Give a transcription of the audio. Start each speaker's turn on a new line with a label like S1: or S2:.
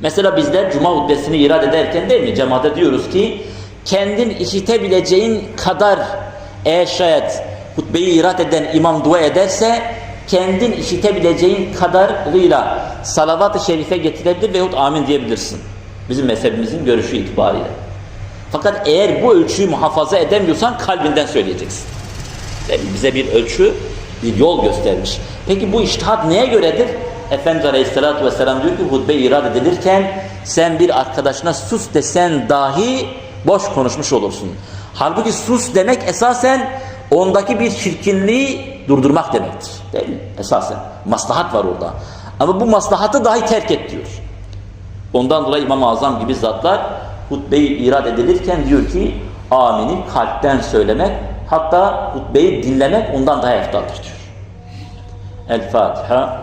S1: Mesela bizler cuma hutbesini irad ederken değil mi cemaate diyoruz ki kendin işitebileceğin kadar eğer şayet hutbeyi irad eden imam dua ederse kendin işitebileceğin kadarıyla salavat-ı şerife getirebilir veyahut amin diyebilirsin. Bizim mezhebimizin görüşü itibariyle. Fakat eğer bu ölçüyü muhafaza edemiyorsan kalbinden söyleyeceksin. Mi? Bize bir ölçü, bir yol göstermiş. Peki bu iştihat neye göredir? Efendimiz Aleyhisselatü Vesselam diyor ki hutbe irad edilirken sen bir arkadaşına sus desen dahi boş konuşmuş olursun. Halbuki sus demek esasen ondaki bir çirkinliği durdurmak demektir. Değil mi? Esasen. Maslahat var orada. Ama bu maslahatı dahi terk et diyor. Ondan dolayı İmam-ı Azam gibi zatlar hutbeyi irad edilirken diyor ki amini kalpten söylemek hatta hutbeyi dinlemek ondan daha eftaldir diyor. El Fatiha